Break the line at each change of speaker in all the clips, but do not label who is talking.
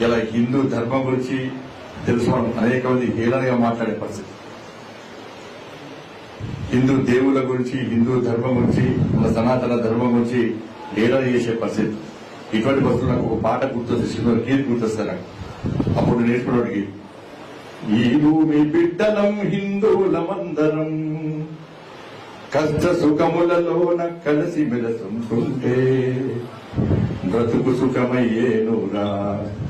ఇలా హిందూ ధర్మం గురించి తెలుసుకోవడం అనేక మంది హేళనగా మాట్లాడే పరిస్థితి. హిందూ దేవుల గురించి హిందూ ధర్మం గురించి మన సనాతన ధర్మం గురించి హేళన చేసే పరిస్థితి. ఇటువంటి పరిస్థితులు నాకు ఒక పాట గుర్తొస్తే శ్రీమతి గీత గుర్తొస్తే నాకు. అప్పుడు నేర్చుకున్నవాడికి ఈ భూమి బిడ్డలం హిందువులమందరం కష్ట సుఖములలోన కలిసి మెలసుంటుంటే బ్రతుకు సుఖమయ్యేనురా.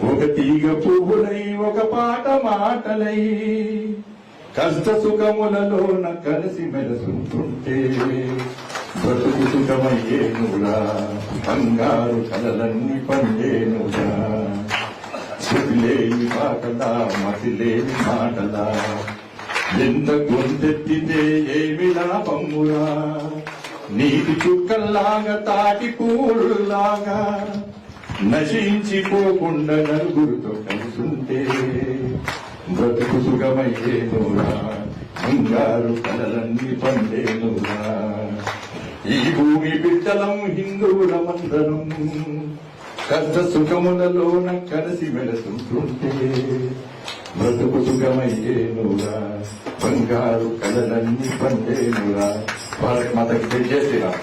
ఒక తీగ పువ్వులై ఒక పాట మాటలై కష్ట సుఖములలోన కలిసి మెలసుంటుంటే బ్రతుకు సుఖమయ్యేనురా బంగారు కలలన్నీ పండేనురా. శృతిలేని పాటలా మతిలేని మాటలా ఎంత గొంతెత్తితే ఏమి లాభమురా? నీటి చుక్కల్లాగా తాటి పూలులాగా నశించిపోకుండా నలుగురితో కలుసుంటే బ్రతుకు సుఖమయ్యేనురా బంగారు కలలన్నీ పండేనురా ఈ భూమి బిడ్డలం హిందువులమందరం కష్ట సుఖములలోన కలిసి వెలసుంటుంటే బ్రతుకు సుఖమయ్యేనురా బంగారు కలలన్నీ పండేనురా వాళ్ళకి మాతకి జై శ్రీరామ్.